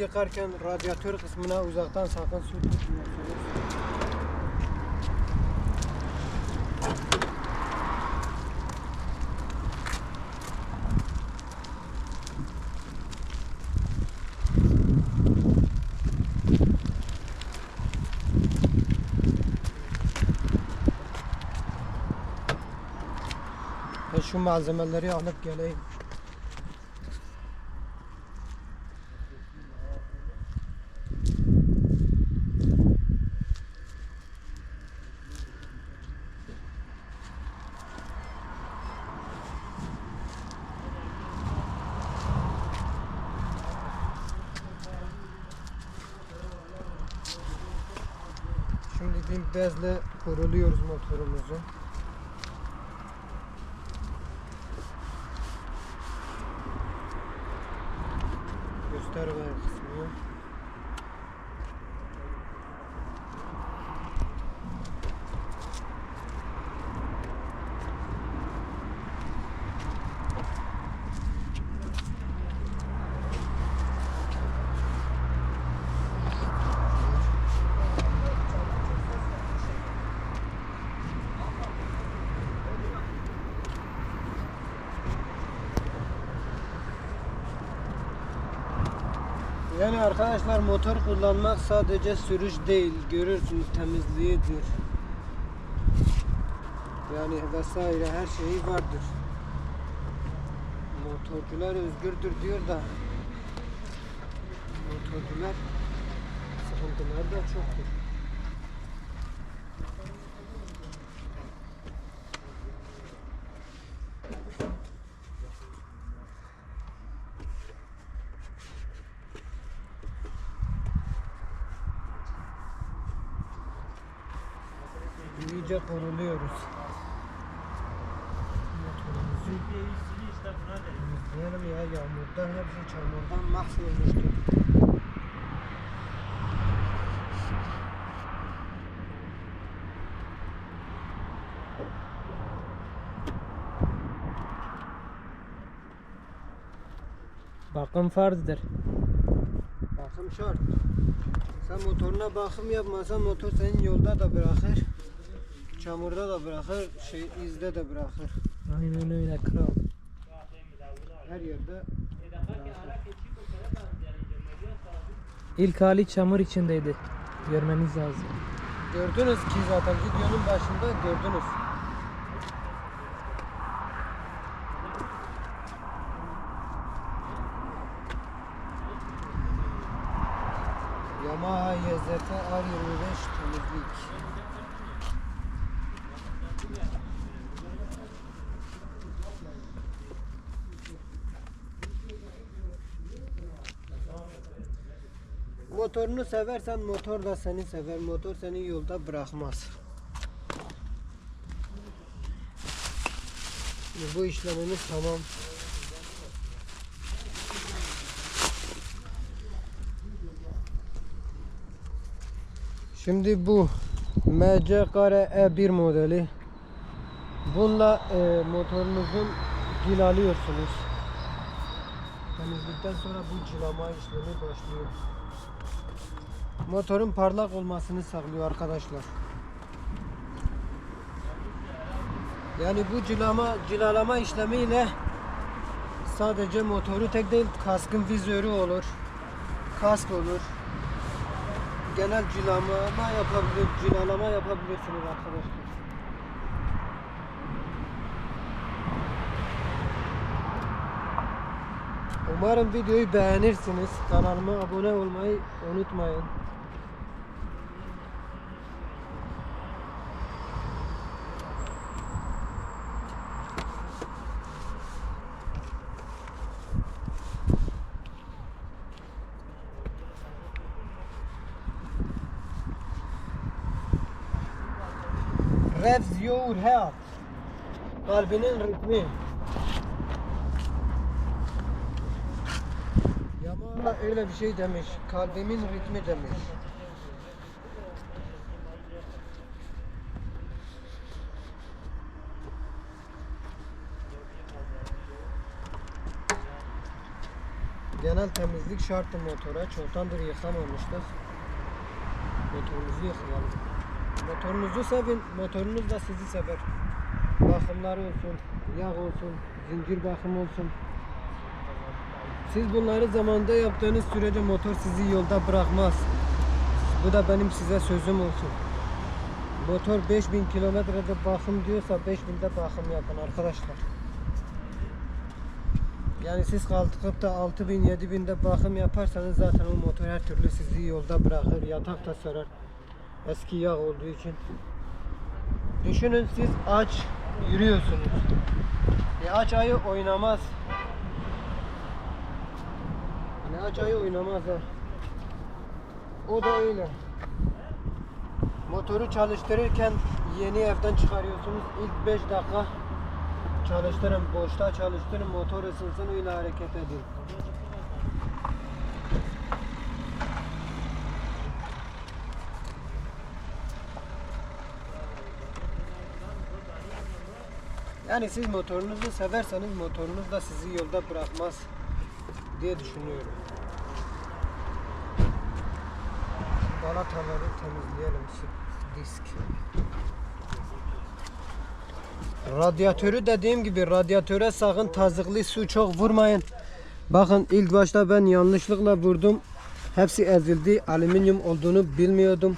yıkarken radyatör kısmına uzaktan sakın su tutmuyorsunuz. Şu malzemeleri alıp geleyim. Bir bezle kuruluyoruz motorumuzu. Yani arkadaşlar motor kullanmak sadece sürüş değil, görürsünüz temizliğidir. Yani vesaire her şeyi vardır. Motorcular özgürdür diyor da motorcular sıkıntılar da çoktur. İyice kuruluyoruz. Motorumuzu temizleyelim ya yağmurdan hepsi çamurdan mahvolmuştu. Bakım farzdır. Bakım şart. Sen motoruna bakım yapmasan motor senin yolda da bırakır. Çamurda da bırakır, şey izde de bırakır. Aynen öyle kral. Her yerde bırakır. İlk hali çamur içindeydi. Görmeniz lazım. Gördünüz ki zaten videonun başında gördünüz. Yamaha YZF R25 temizlik. Motorunu seversen motor da seni sever. Motor seni yolda bırakmaz. Bu işlemimiz tamam. Şimdi bu MC Kare E1 modeli. Bununla e, motorunuzun gil alıyorsunuz. Temizlikten sonra bu cilama işlemi başlıyor. Motorun parlak olmasını sağlıyor arkadaşlar. Yani bu cilama, cilalama işlemiyle sadece motoru tek değil kaskın vizörü olur. Kask olur. Genel cilama yapabilir, cilalama yapabilirsiniz arkadaşlar. Umarım videoyu beğenirsiniz. Kanalıma abone olmayı unutmayın. Revs your heart. Kalbinin ritmi. Yamaha öyle bir şey demiş. Kalbimin ritmi demiş. Genel temizlik şartı motora. Çoktandır yıkamamıştık. Motorunuzu yıkayalım. Motorunuzu sevin. Motorunuz da sizi sever. Bakımları olsun, yağ olsun, zincir bakım olsun. Siz bunları zamanında yaptığınız sürece motor sizi yolda bırakmaz. Bu da benim size sözüm olsun. Motor 5000 kilometrede bakım diyorsa 5000'de bakım yapın arkadaşlar. Yani siz kalkıp da 6000 7000'de bakım yaparsanız zaten o motor her türlü sizi yolda bırakır. Yatak da sarar. Eski yağ olduğu için. Düşünün siz aç yürüyorsunuz. E aç ayı oynamaz. Hani aç ayı oynamaz ha. O da öyle. Motoru çalıştırırken yeni evden çıkarıyorsunuz. İlk 5 dakika çalıştırın, boşta çalıştırın, motor ısınsın öyle hareket edin. Yani siz motorunuzu severseniz motorunuz da sizi yolda bırakmaz diye düşünüyorum. Balataları temizleyelim disk. Radyatörü dediğim gibi radyatöre sakın tazıklı su çok vurmayın. Bakın ilk başta ben yanlışlıkla vurdum. Hepsi ezildi. Alüminyum olduğunu bilmiyordum.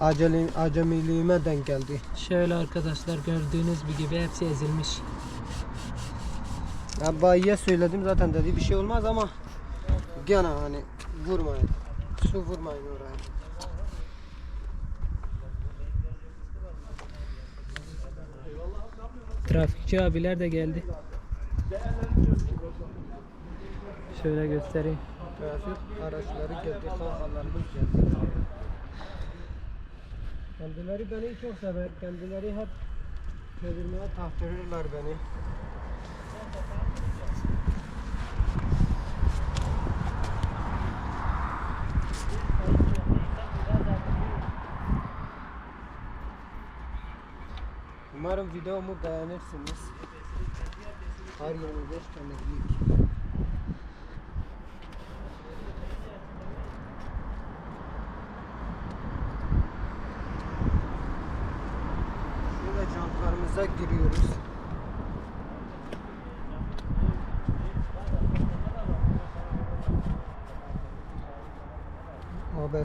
Acele, acemiliğime denk geldi. Şöyle arkadaşlar gördüğünüz gibi hepsi ezilmiş. Ya bayiye söyledim zaten dedi bir şey olmaz ama gene hani vurmayın. Su vurmayın oraya. Trafikçi abiler de geldi. Şöyle göstereyim. Trafik araçları geldi, kankalarımız geldi. Kendileri beni çok sever. Kendileri hep çevirmeye tahtırırlar beni. Umarım videomu beğenirsiniz. Har 25 temizlik. Şöyle jantlarımıza giriyoruz.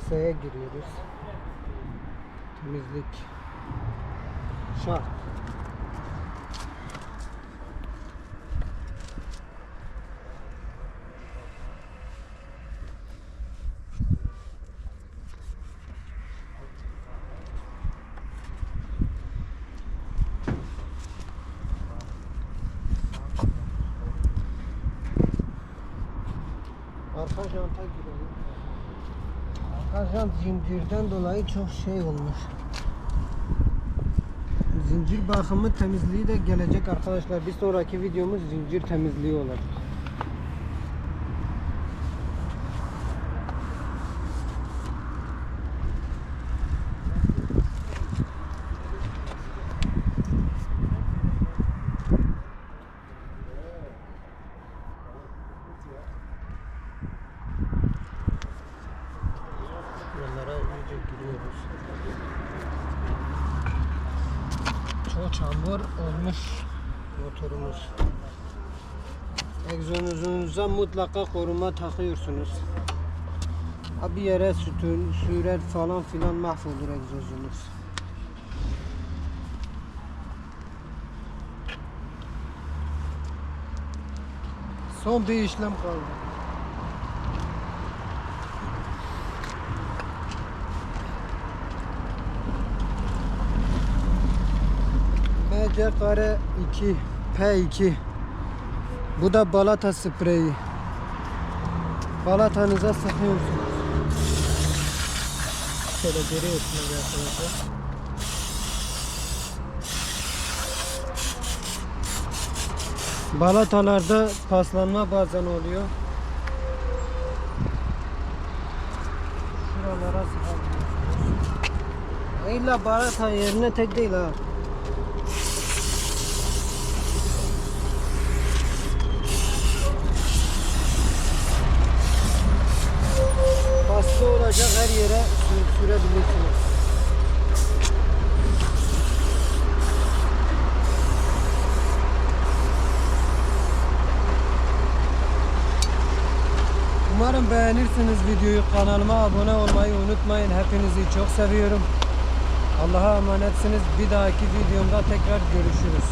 ABS'ye giriyoruz. Temizlik şart. Arka jant zincirden dolayı çok şey olmuş. Zincir bakımı temizliği de gelecek arkadaşlar. Bir sonraki videomuz zincir temizliği olacak. Buralara iyice giriyoruz. Çok çamur olmuş motorumuz. Egzonuzunuza mutlaka koruma takıyorsunuz. Bir yere sütün, sürer falan filan mahvolur egzozunuz. Son bir işlem kaldı. MC kare 2 P2 Bu da balata spreyi. Balatanıza sıkıyorsunuz Şöyle görüyorsunuz arkadaşlar. Balatalarda paslanma bazen oluyor. Şuralara sıkabiliyorsunuz İlla balata yerine tek değil ha olacak her yere sür- sürebilirsiniz. Umarım beğenirsiniz videoyu. Kanalıma abone olmayı unutmayın. Hepinizi çok seviyorum. Allah'a emanetsiniz. Bir dahaki videomda tekrar görüşürüz.